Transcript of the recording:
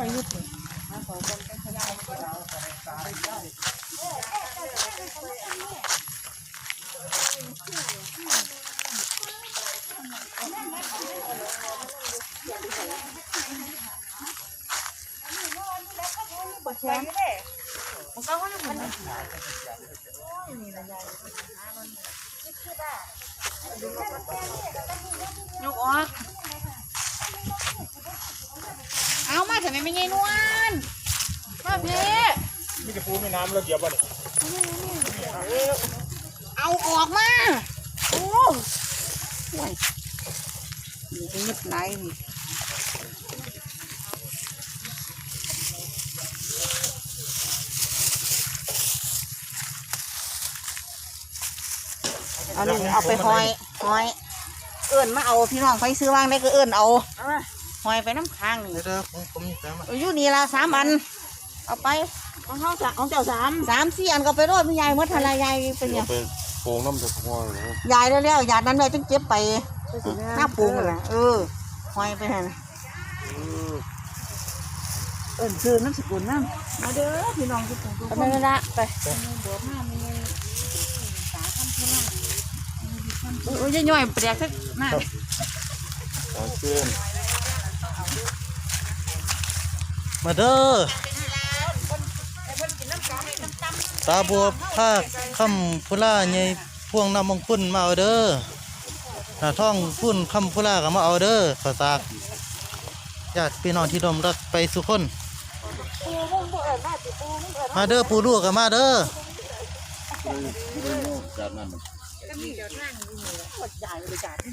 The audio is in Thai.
ไปยึดเลยยกออกเอามา ทำไมไม่ไงนวลมาพี่มีแต่ปูมีน้ำแล้วเดี๋ยวบ่เนี่ยเอาออกมา โอ้ห่วยนี่ไปยึดไหนนี่เอานี่เอาไปหอยหอย เอิ้นมาเอาพี่น้องไปซื้อวางได้ก็เอิ้นเอา หอยไปน้ำค้างนี่เดี๋ยวผมผมจะมาอยู่นี่ละสามอัน เอาไปของเขาสามของเจ้าสามสามสี่อันก็ไปรอดพี่ยายเมื่อทลายยายเป็นยังไปโป่งน้ำตะกอนนะยายแล้วแล้วยายนั้นแม่จึงเก็บไปหน้าปรุงนั่นแหละเออหอยไปหั่นเอิ้นคือน้ำสกุลน้ำมาเด้อพี่น้องทุกคนทุกคนไม่ละไปโอ้ยย่อยเปรียกสักหน้าตอนเชื่อน มาเด้อตาบัวภาคคำพุล่าใหญ่พวงน้ำมงคุนมาเอาเด้อหน้าท่องพุ่นคำพุล่าก็มาเอาเด้อขอสากญาติพี่น้องที่ดมรักไปสุคนมาเด้อปูลูกก็มาเด้อ